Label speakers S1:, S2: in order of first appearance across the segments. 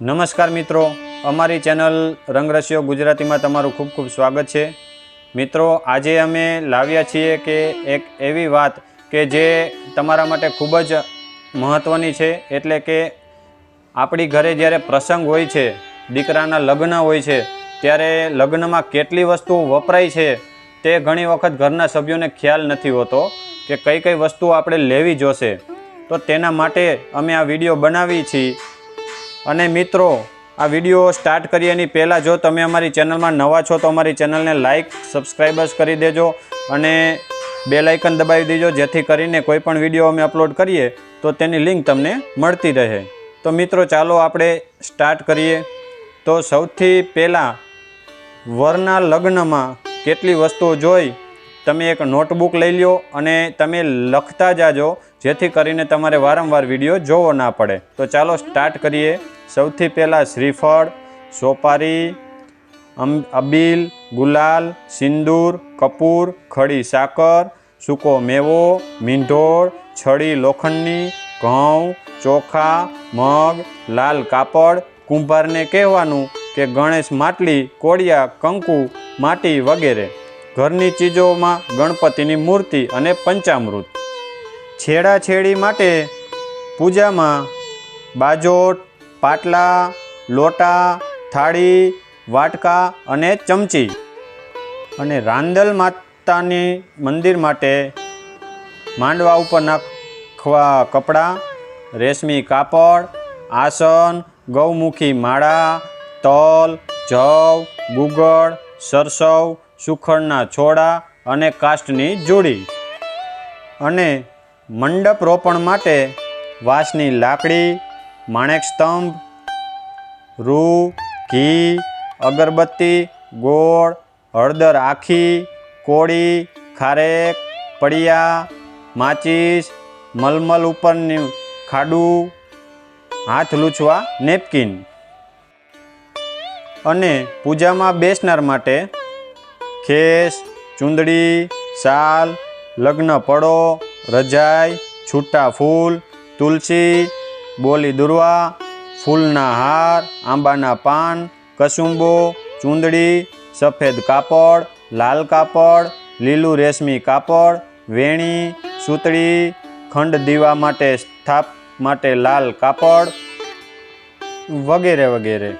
S1: નમસ્કાર મિત્રો, અમારી ચેનલ રંગરસિયો ગુજરાતીમાં તમારું ખૂબ ખૂબ સ્વાગત છે. મિત્રો, આજે અમે લાવ્યા છીએ કે એક એવી વાત કે જે તમારા માટે ખૂબ જ મહત્ત્વની છે, એટલે કે આપણી ઘરે જ્યારે પ્રસંગ હોય છે, દીકરાના લગ્ન હોય છે, ત્યારે લગ્નમાં કેટલી વસ્તુઓ વપરાય છે, તે ઘણી વખત ઘરના સભ્યોને ખ્યાલ નથી હોતો કે કઈ કઈ વસ્તુઓ આપણે લેવી જોશે. તો તેના માટે અમે આ વીડિયો બનાવી છીએ અને મિત્રો, આ વીડિયો સ્ટાર્ટ કરીએ એની પહેલાં જો તમે અમારી ચેનલમાં નવા છો તો અમારી ચેનલને લાઇક સબસ્ક્રાઈબર્સ કરી દેજો અને બેલાઇકન દબાવી દેજો, જેથી કરીને કોઈ પણ વીડિયો અમે અપલોડ કરીએ તો તેની લિંક તમને મળતી રહે. તો મિત્રો, ચાલો આપણે સ્ટાર્ટ કરીએ. તો સૌથી પહેલાં વરના લગ્નમાં કેટલી વસ્તુઓ જોઈ? તમે એક નોટબુક લઈ લ્યો અને તમે લખતા જાજો, જેથી કરીને તમારે વારંવાર વીડિયો જોવો ના પડે. તો ચાલો સ્ટાર્ટ કરીએ. સૌથી પહેલાં શ્રીફળ, સોપારી અબીલ, ગુલાલ, સિંદૂર, કપૂર, ખડી, સાકર, સૂકો મેવો, મીંઢોળ, છડી, લોખંડની, ઘઉં, ચોખા, મગ, લાલ કાપડ, કુંભારને કહેવાનું કે ગણેશ માટલી, કોળિયા, કંકુ, માટી વગેરે. ઘરની ચીજોમાં ગણપતિની મૂર્તિ અને પંચામૃત. છેડાછેડી માટે પૂજામાં બાજોટ, પાટલા, લોટા, થાળી, વાટકા અને ચમચી. અને રાંદલ માતાની મંદિર માટે માંડવા ઉપર નાખવા કપડાં, રેશમી કાપડ, આસન, ગૌમુખી માળા, તલ, જવ, ગુગળ, સરસવ સુખડના છોડા અને કાષ્ટની જોડી. અને મંડપ રોપણ માટે વાંસની લાકડી, માણેક સ્તંભ, રૂ, ઘી, અગરબત્તી, ગોળ, હળદર આખી, કોળી, ખારેક, પડિયા, માચીસ, મલમલ ઉપરની ખાડું, હાથ લૂછવા નેપકિન. અને પૂજામાં બેસનાર માટે ખેસ, ચૂંદડી શાલ લગ્ન પડો રજાઈ, છૂટા ફૂલ, તુલસી, બોલી દુર્વા, ફૂલના હાર, આંબાના પાન, કસુંબો, ચૂંદડી, સફેદ કાપડ, લાલ કાપડ, લીલું રેશમી કાપડ, વેણી, સૂતળી, ખંડ દીવા માટે સ્થાપ, માટે લાલ કાપડ વગેરે વગેરે.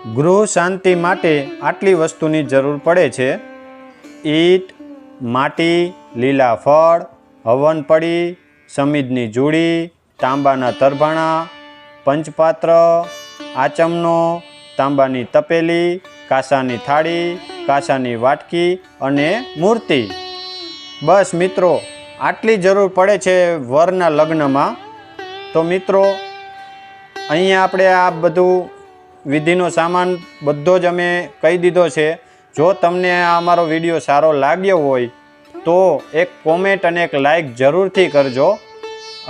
S1: ગૃહ શાંતિ માટે આટલી વસ્તુની જરૂર પડે છે? ઈટ, માટી, લીલા ફળ, હવન પડી સમિદની જુડી, તાંબાના તરભાણા, પંચપાત્ર, આચમનો, તાંબાની તપેલી, કાસાની થાળી, કાસાની વાટકી અને મૂર્તિ. બસ મિત્રો, આટલી જરૂર પડે છે વરના લગ્નમાં? તો મિત્રો, અહીંયા આપણે આ બધું વિધિનો સામાન બધો જ અમે કહી દીધો છે. જો તમને આ અમારો વીડિયો સારો લાગ્યો હોય, તો એક કોમેન્ટ અને એક લાઈક જરૂરથી કરજો.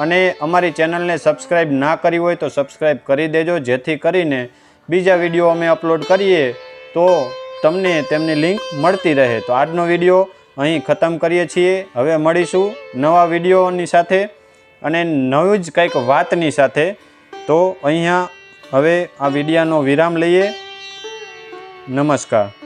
S1: અને અમારી ચેનલને સબસ્ક્રાઈબ ના કરી હોય તો સબસ્ક્રાઈબ કરી દેજો, જેથી કરીને બીજા વીડિયો અમે અપલોડ કરીએ, તો તમને તેમની લિંક મળતી રહે. તો આજનો વીડિયો અહીં ખતમ કરીએ છીએ. હવે મળીશું નવા વિડીયોની સાથે અને નવી જ કંઈક વાતની સાથે. તો અહીંયા હવે આ વિડિયાનો વિરામ લઈએ. નમસ્કાર.